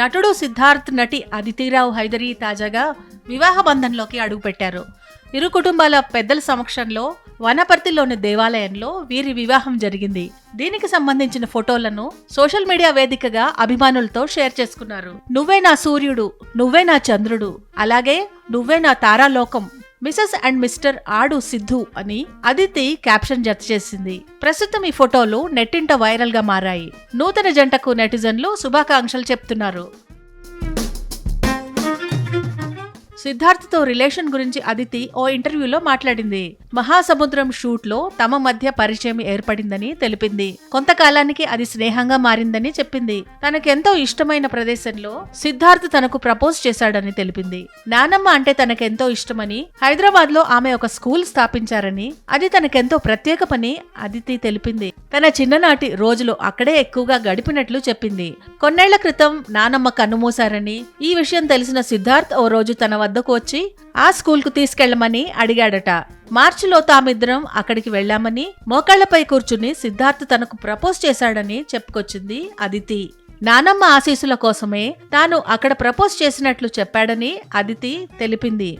నటుడు సిద్ధార్థ్ నటి అదితిరావు హైదరి తాజాగా వివాహ బంధంలోకి అడుగుపెట్టారు. ఇరు కుటుంబాల పెద్దల సమక్షంలో వనపర్తిలోని దేవాలయంలో వీరి వివాహం జరిగింది. దీనికి సంబంధించిన ఫోటోలను సోషల్ మీడియా వేదికగా అభిమానులతో షేర్ చేసుకున్నారు. నువ్వే నా సూర్యుడు నువ్వే నా చంద్రుడు అలాగే నువ్వే నా తారాలోకం మిసెస్ అండ్ మిస్టర్ ఆడు సిద్ధు అని అదితి క్యాప్షన్ జత చేసింది. ప్రస్తుతం ఈ ఫోటోలు నెట్టింట వైరల్గా మారాయి. నూతన జంటకు నెటిజన్లు శుభాకాంక్షలు చెప్తున్నారు. సిద్ధార్థ్తో రిలేషన్ గురించి అదితి ఓ ఇంటర్వ్యూలో మాట్లాడింది. మహాసముద్రం షూట్లో తమ మధ్య పరిచయం ఏర్పడిందని తెలిపింది. కొంతకాలానికి అది స్నేహంగా మారిందని చెప్పింది. తనకెంతో ఇష్టమైన ప్రదేశంలో సిద్ధార్థ్ తనకు ప్రపోజ్ చేశాడని తెలిపింది. నానమ్మ అంటే తనకెంతో ఇష్టమని హైదరాబాద్లో ఆమె ఒక స్కూల్ స్థాపించారని అది తనకెంతో ప్రత్యేకమని అదితి తెలిపింది. తన చిన్ననాటి రోజులు అక్కడే ఎక్కువగా గడిపినట్లు చెప్పింది. కొన్నేళ్ళ క్రితం నానమ్మ కన్నుమూశారని ఈ విషయం తెలిసిన సిద్ధార్థ్ ఓ రోజు తన వద్ద వద్దకు వచ్చి ఆ స్కూల్కు తీసుకెళ్ళమని అడిగాడట. మార్చిలో తామిద్దరం అక్కడికి వెళ్ళామని మోకాళ్ళపై కూర్చుని సిద్ధార్థ్ తనకు ప్రపోజ్ చేశాడని చెప్పుకొచ్చింది అదితి. నానమ్మ ఆశీస్సుల కోసమే తాను అక్కడ ప్రపోజ్ చేసినట్లు చెప్పాడని అదితి తెలిపింది.